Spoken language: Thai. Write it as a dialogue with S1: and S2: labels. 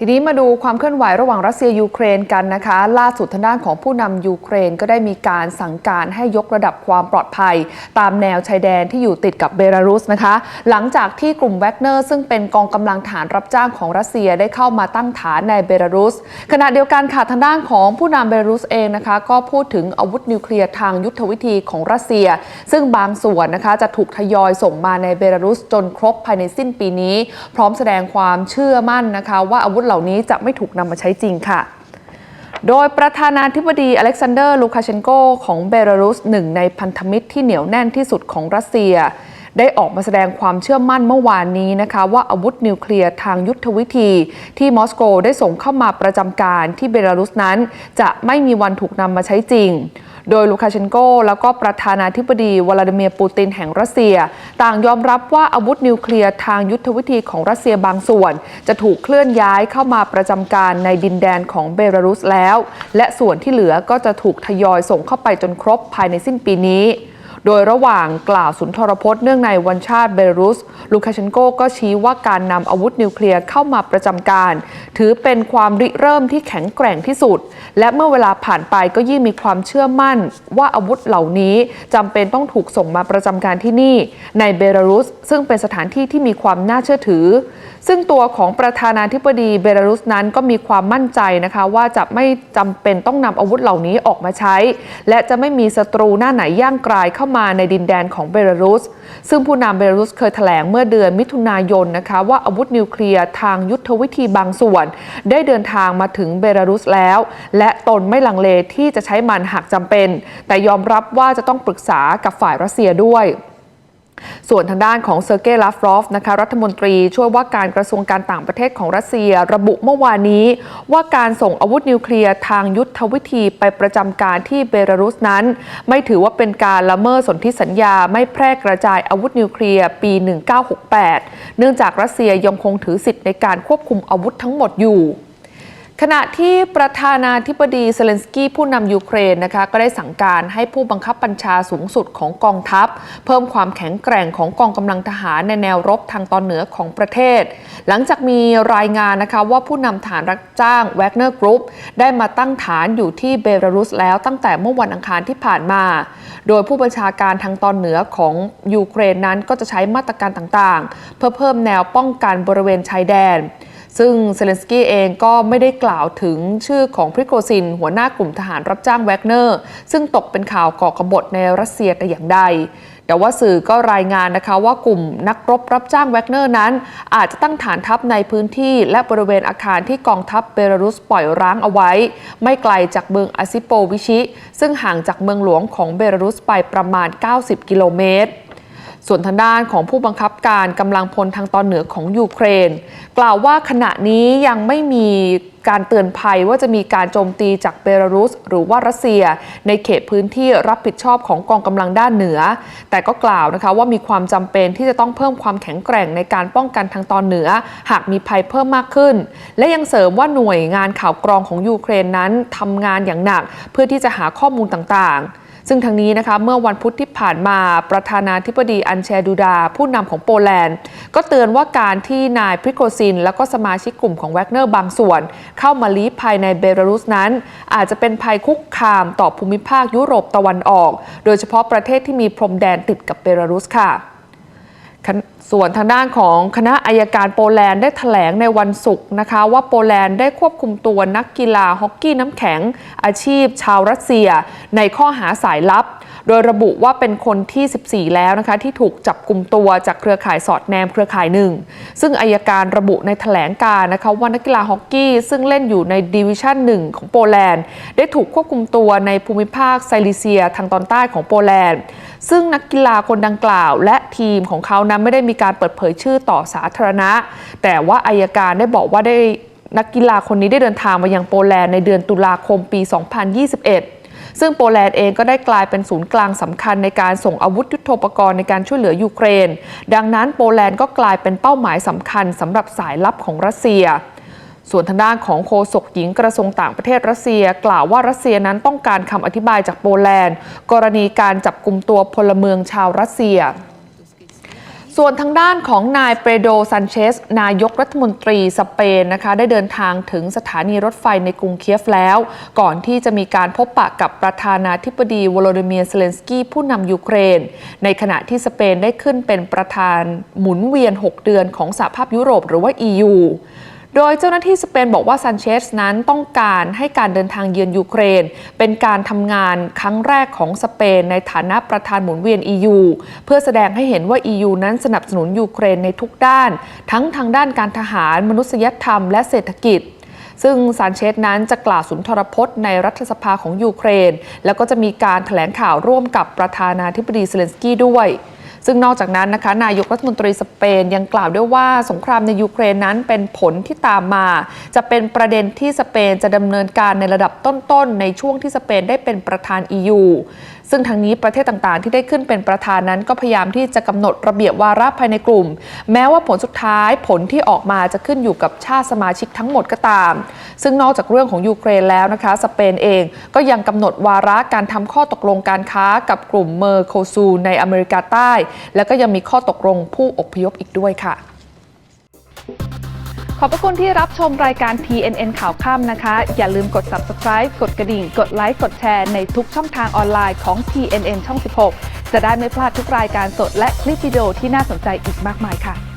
S1: ทีนี้มาดูความเคลื่อนไหวระหว่างรัสเซียยูเครนกันนะคะ ล่าสุดทางด้านของผู้นำยูเครนก็ได้มีการสั่งการให้ยกระดับความปลอดภัย ตามแนวชายแดนที่อยู่ติดกับเบลารุสนะคะ หลังจากที่กลุ่มแวกเนอร์ซึ่งเป็นกองกำลังฐานรับจ้างของรัสเซียได้เข้ามาตั้งฐานในเบลารุส ขณะเดียวกันค่ะทางด้านของผู้นำเบลารุสเองนะคะ ก็พูดถึงอาวุธนิวเคลียร์ทางยุทธวิธีของรัสเซีย ซึ่งบางส่วนนะคะจะถูกทยอยส่งมาในเบลารุสจนครบภายในสิ้นปีนี้ พร้อมแสดงความเชื่อมั่นนะคะว่าอาวุธเหล่านี้จะไม่ถูกนำมาใช้จริงค่ะ โดยประธานาธิบดีอเล็กซานเดอร์ ลูคาเชนโกของเบลารุสหนึ่งในพันธมิตรที่เหนียวแน่นที่สุดของรัสเซีย ได้ออกมาแสดงความเชื่อมั่นเมื่อวานนี้นะคะว่าอาวุธนิวเคลียร์ทางยุทธวิธี ที่มอสโกได้ส่งเข้ามาประจำการที่เบลารุสนั้น จะไม่มีวันถูกนำมาใช้จริง โดยลูคาเชนโก แล้วก็ประธานาธิบดีวลาดิเมียร์ปูตินแห่งรัสเซีย ต่างยอมรับว่าอาวุธนิวเคลียร์ทางยุทธวิธีของรัสเซียบางส่วน จะถูกเคลื่อนย้ายเข้ามาประจำการในดินแดนของเบลารุสแล้ว และส่วนที่เหลือก็จะถูกทยอยส่งเข้าไปจนครบภายในสิ้นปีนี้ โดยระหว่างกล่าวสุนทรพจน์เนื่องในวันชาติเบรุส ลูคาเชนโกก็ชี้ว่าการนำอาวุธนิวเคลียร์เข้ามาประจำการ ถือเป็นความริเริ่มที่แข็งแกร่งที่สุด และเมื่อเวลาผ่านไปก็ยิ่งมีความเชื่อมั่น ว่าอาวุธเหล่านี้จำเป็นต้องถูกส่งมาประจำการที่นี่ ในเบลารุส ซึ่งเป็นสถานที่ที่มีความน่าเชื่อถือ ซึ่งตัวของประธานาธิบดีเบลารุสนั้นก็มีความมั่นใจนะคะว่าจะไม่จำเป็นต้องนำอาวุธเหล่านี้ออกมาใช้ และจะไม่มีศัตรูหน้าไหนย่างกรายเข้ามาในดินแดนของเบลารุส ซึ่งผู้นำเบลารุสเคยแถลงเมื่อเดือนมิถุนายนนะคะว่าอาวุธนิวเคลียร์ทางยุทธวิธีบางส่วน ได้เดินทางมาถึงเบลารุสแล้ว และตนไม่ลังเลที่จะใช้มันหากจำเป็น แต่ยอมรับว่าจะต้องปรึกษากับฝ่ายรัสเซียด้วย ส่วนทางด้านของเซอร์เกย์ลาฟรอฟนะคะรัฐมนตรีช่วยว่าการกระทรวงการต่างประเทศของรัสเซีย ระบุเมื่อวานนี้ ว่าการส่งอาวุธนิวเคลียร์ทางยุทธวิธีไปประจำการที่เบลารุสนั้น ไม่ถือว่าเป็นการละเมิดสนธิสัญญาไม่แพร่กระจายอาวุธนิวเคลียร์ปี 1968 เนื่องจากรัสเซียยังคงถือสิทธิ์ในการควบคุมอาวุธทั้งหมดอยู่ ขณะที่ประธานาธิบดีเซเลนสกี้ผู้นำยูเครนนะคะก็ได้สั่งการให้ผู้บังคับบัญชาสูงสุดของกองทัพ เพิ่มความแข็งแกร่งของกองกำลังทหารในแนวรบทางตอนเหนือของประเทศ หลังจากมีรายงานนะคะว่าผู้นำฐานรับจ้างแวกเนอร์กรุ๊ปได้มาตั้งฐานอยู่ที่เบลารุสแล้วตั้งแต่เมื่อวันอังคารที่ผ่านมา โดยผู้บัญชาการทางตอนเหนือของยูเครนนั้นก็จะใช้มาตรการต่างๆ เพื่อเพิ่มแนวป้องกันบริเวณชายแดน ซึ่งเซเลนสกี้เองก็ไม่ได้กล่าวถึงชื่อของพริโกซิน หัวหน้ากลุ่มทหารรับจ้างแวกเนอร์ ซึ่งตกเป็นข่าวก่อกบฏในรัสเซียแต่อย่างใด แต่ว่าสื่อก็รายงานนะคะว่ากลุ่มนักรบรับจ้างแวกเนอร์นั้น อาจจะตั้งฐานทัพในพื้นที่ และบริเวณอาคารที่กองทัพเบลารุสปล่อยร้างเอาไว้ ไม่ไกลจากเมืองอาซิโปวิชิ ซึ่งห่างจากเมืองหลวงของเบลารุสไปประมาณ 90 กิโลเมตร ส่วนทางด้านของผู้บังคับการกำลังพลทางตอนเหนือของยูเครน กล่าวว่าขณะนี้ยังไม่มีการเตือนภัยว่าจะมีการโจมตีจากเบลารุส หรือว่ารัสเซีย ในเขตพื้นที่รับผิดชอบของกองกำลังด้านเหนือ แต่ก็กล่าวนะคะว่ามีความจำเป็นที่จะต้องเพิ่มความแข็งแกร่งในการป้องกันทางตอนเหนือ หากมีภัยเพิ่มมากขึ้น และยังเสริมว่าหน่วยงานข่าวกรองของยูเครนนั้นทำงานอย่างหนัก เพื่อที่จะหาข้อมูลต่างๆ ซึ่งทางนี้นะคะเมื่อวันพุธที่ผ่านมาประธานาธิบดีอันเชดูดา ผู้นำของโปแลนด์ ก็เตือนว่าการที่นายพริโกซิน และก็สมาชิกกลุ่มของแวกเนอร์บางส่วน เข้ามาลี้ภัยในเบลารุสนั้น อาจจะเป็นภัยคุกคามต่อภูมิภาคยุโรปตะวันออก โดยเฉพาะประเทศที่มีพรมแดนติดกับเบลารุสค่ะ ส่วนทางด้านของคณะอายการโปแลนด์ได้ถแถลงในวันศุกร์นะคะว่าโปแลนด์ได้ควบคุมตัวนักกีฬาฮอกกี้น้ำแข็ง อาชีพ ชาวรัสเซีย ในข้อหาสายลับ โดยระบุว่าเป็นคนที่ 14 แล้วนะคะ ที่ถูกจับกลุ่มตัวจากเครือข่ายสอดแนมเครือข่ายหนึ่ง ซึ่งอายการระบุในถแถลงการนะคะว่านักกีฬาฮอกกี้ ซึ่งเล่นอยู่ในดิวิชั่นหนึ่งของโปแลนด์ ได้ถูกควบคุมตัวในภูมิภาคไซลิเซีย ทางตอนใต้ของโปแลนด์ ซึ่งนักกีฬาคนดังกล่าว และทีมของเขานั้นไม่ได้มีการเปิดเผยชื่อต่อสาธารณะ แต่ว่าอายการได้บอกว่าได้นักกีฬาคนนี้ได้เดินทางมายังโปแลนด์ในเดือนตุลาคมปี 2021ซึ่งโปแลนด์เองก็ได้กลายเป็นศูนย์กลางสำคัญในการส่งอาวุธยุโทโธปกรณ์ในการช่วยเหลือยูเครน ดังนั้นโปแลนด์ก็กลายเป็นเป้าหมายสำคัญสำหรับสายลับของรัสเซีย ส่วนทางด้านของโฆษกหญิงกระทรวงต่างประเทศรัสเซีย กล่าวว่ารัสเซียนั้นต้องการคำอธิบายจากโปแลนด์ กรณีการจับกลุ่มตัวพลเมืองชาวรัสเซีย ส่วนทางด้านของนายเปโดซันเชส นายกรัฐมนตรีสเปนนะคะได้เดินทางถึงสถานีรถไฟในกรุงเคียฟแล้ว ก่อนที่จะมีการพบปะกับประธานาธิบดีวโลดิเมียร์เซเลนสกี้ผู้นำยูเครน ในขณะที่สเปนได้ขึ้นเป็นประธานหมุนเวียน 6 เดือนของสหภาพยุโรปหรือว่า EU โดยเจ้าหน้าที่สเปนบอกว่าซันเชสนั้นต้องการให้การเดินทางเยือนยูเครน เป็นการทำงานครั้งแรกของสเปนในฐานะประธานหมุนเวียน EU เพื่อแสดงให้เห็นว่า EU นั้นสนับสนุนยูเครนในทุกด้าน ทั้งทางด้านการทหาร มนุษยธรรม และเศรษฐกิจซึ่งซานเชสนั้นจะกล่าวสุนทรพจน์ในรัฐสภาของยูเครน แล้วก็จะมีการแถลงข่าวร่วมกับประธานาธิบดีเซเลนสกี้ด้วย ซึ่งนอกจากนั้นนะคะนายกรัฐมนตรีสเปนยังกล่าวด้วยว่าสงครามในยูเครนนั้นเป็นผลที่ตามมา จะเป็นประเด็นที่สเปนจะดำเนินการในระดับต้นๆ ในช่วงที่สเปนได้เป็นประธาน EU ซึ่งทางนี้ประเทศต่างๆ ที่ได้ขึ้นเป็นประธานนั้นก็พยายามที่จะกำหนดระเบียบวาระภายในกลุ่ม แม้ว่าผลสุดท้ายผลที่ออกมาจะขึ้นอยู่กับชาติสมาชิกทั้งหมดก็ตาม ซึ่งนอกจากเรื่องของยูเครนแล้วนะคะ สเปนเองก็ยังกำหนดวาระการทำข้อตกลงการค้ากับกลุ่มเมอร์โคซูในอเมริกาใต้ แล้วก็ยังมีข้อตกลงผู้อพยพอีกด้วยค่ะ ขอบพระคุณที่รับชมรายการ TNN ข่าวค่ำนะคะ อย่าลืมกด subscribe กดกระดิ่ง กดไลค์ กดแชร์ในทุกช่องทางออนไลน์ของ TNN ช่อง 16 จะได้ไม่พลาดทุกรายการสดและคลิปวิดีโอที่น่าสนใจอีกมากมายค่ะ